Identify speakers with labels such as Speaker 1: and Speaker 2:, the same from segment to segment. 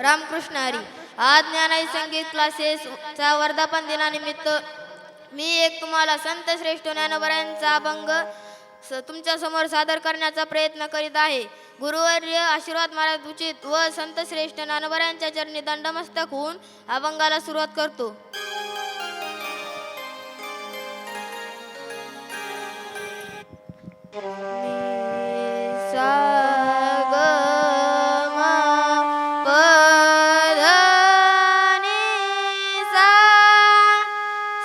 Speaker 1: रामकृष्ण हरी आज ज्ञानाई संगीत क्लासेसच्या वर्धापन दिनानिमित्त मी एक तुम्हाला संत श्रेष्ठ ज्ञानबऱ्यांचा अभंग स- तुमच्यासमोर सादर करण्याचा प्रयत्न करीत आहे. गुरुवर्य आशीर्वाद महाराज उचित व संत श्रेष्ठ ज्ञानोबरायांच्या चरणी दंडमस्तक होऊन अभंगाला सुरुवात करतो. सा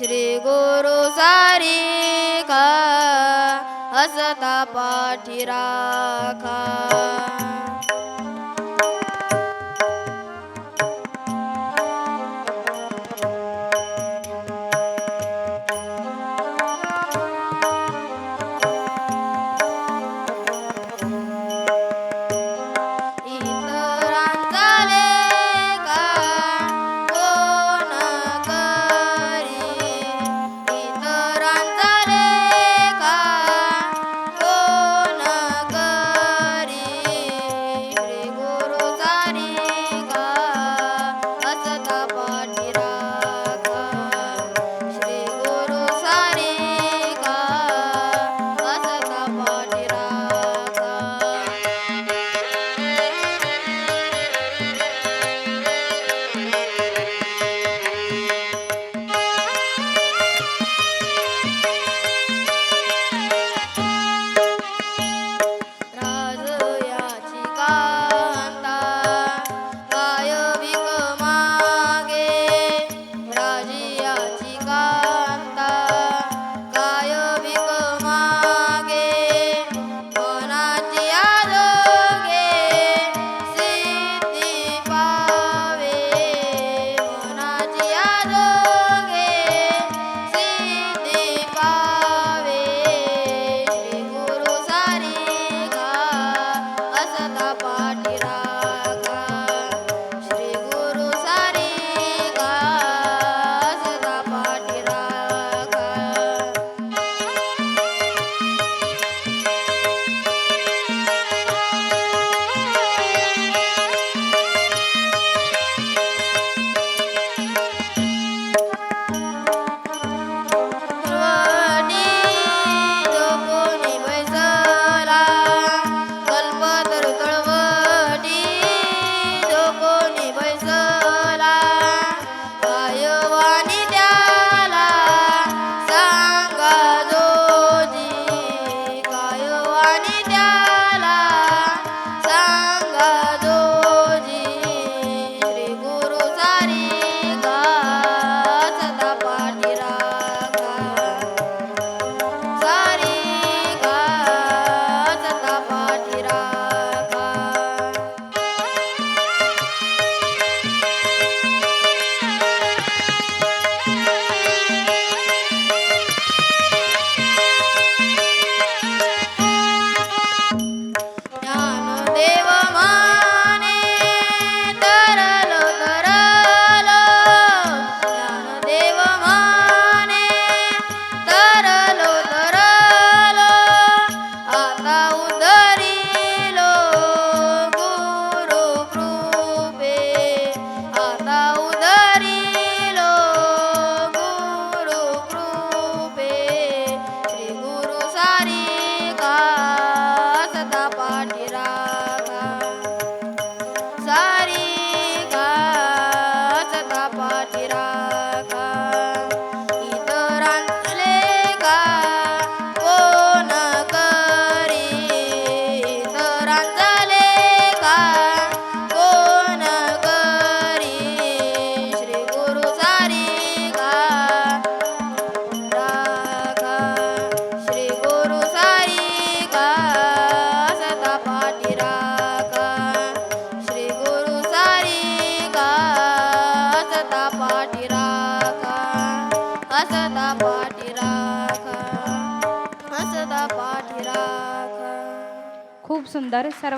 Speaker 1: श्री गुरु सारी का हसता पाठी राखा। Satira.
Speaker 2: खूप सुंदर सर्व